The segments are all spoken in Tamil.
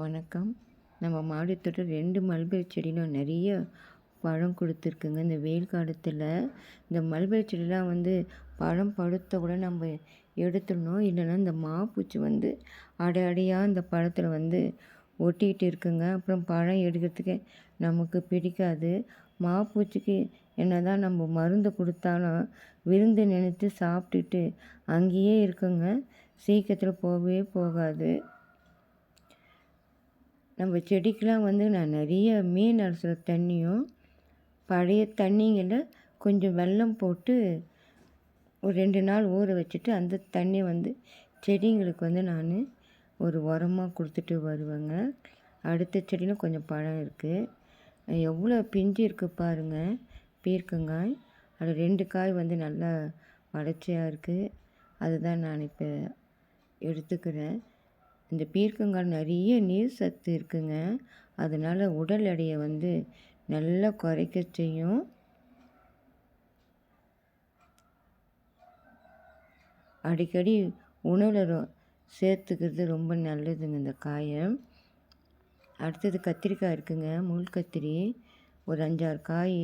வணக்கம். நம்ம மாடித்தோட்டம் ரெண்டு மல்பெரி செடியிலும் நிறைய பழம் கொடுத்துருக்குங்க. இந்த வெயில் காலத்தில் இந்த மல்பெரி செடிலாம் வந்து பழம் பழுத்த கூட நம்ம எடுத்துடணும் இல்லைன்னா இந்த மாப்பூச்சி வந்து அடை அடையாக இந்த பழத்தில் வந்து ஒட்டிக்கிட்டு இருக்குங்க. அப்புறம் பழம் எடுக்கிறதுக்கே நமக்கு பிடிக்காது. மாப்பூச்சிக்கு என்ன தான் நம்ம மருந்து கொடுத்தாலும் விருந்து நினைத்து சாப்பிட்டுட்டு அங்கேயே இருக்குங்க. சீக்கிரத்தில் போகவே போகாது. நம்ம செடிக்கெலாம் வந்து நான் நிறைய மீன் அலசுகிற தண்ணியும் பழைய தண்ணிங்களில் கொஞ்சம் வெல்லம் போட்டு ஒரு ரெண்டு நாள் ஊற வச்சுட்டு அந்த தண்ணி வந்து செடிங்களுக்கு வந்து நான் ஒரு உரமாக கொடுத்துட்டு வருவேங்க. அடுத்த செடியில் கொஞ்சம் பழம் இருக்குது எவ்வளோ பிஞ்சு இருக்குது பாருங்கள் பீர்க்கங்காய். அது ரெண்டு காய் வந்து நல்லா வளர்ச்சியாக இருக்குது அதுதான் நான் இப்போ எடுத்துக்கிறேன். இந்த பீர்க்கங்காய் நிறைய நீர் சத்து இருக்குங்க. அதனால் உடல் எடையை வந்து நல்லா குறைக்க செய்யும் அடிக்கடி உணவில் சேர்த்துக்கிறது ரொம்ப நல்லதுங்க இந்த காயை. அடுத்தது கத்திரிக்காய் இருக்குங்க முள் கத்திரி. ஒரு அஞ்சாறு காய்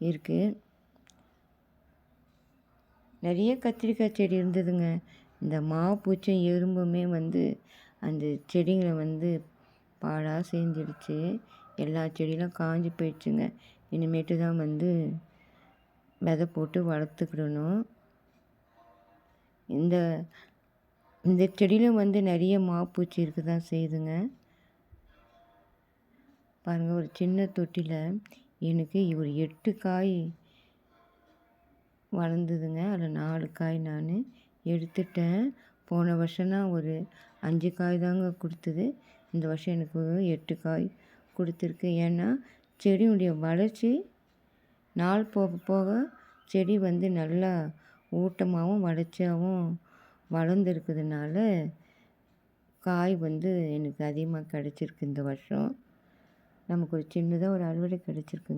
இருக்குது நிறைய கத்திரிக்காய் செடி இருந்ததுங்க. இந்த மாப்பூச்சும் எறும்புமே வந்து அந்த செடிங்களை வந்து பாழாக செஞ்சிடுச்சு. எல்லா செடியெலாம் காஞ்சி போயிடுச்சுங்க. இனிமேட்டு தான் வந்து விதை போட்டு வளர்த்துக்கிடணும். இந்த இந்த செடியிலும் வந்து நிறைய மாப்பூச்சி இருக்க தான் செய்யுதுங்க. பாருங்கள் ஒரு சின்ன தொட்டியில் எனக்கு ஒரு எட்டு காய் வளர்ந்ததுங்க. அதில் நாலு காய் நான் எடுத்துட்டேன். போன வருஷம்னா ஒரு அஞ்சு காய் தாங்க கொடுத்தது. இந்த வருஷம் எனக்கு எட்டு காய் கொடுத்துருக்கு. ஏன்னா செடியுடைய வளர்ச்சி நாள் போக போக செடி வந்து நல்லா ஊட்டமாகவும் வளர்ச்சியாகவும் வளர்ந்துருக்கிறதுனால காய் வந்து எனக்கு அதிகமாக கிடச்சிருக்கு இந்த வருஷம். நமக்கு ஒரு சின்னதாக ஒரு அறுவடை கிடச்சிருக்குங்க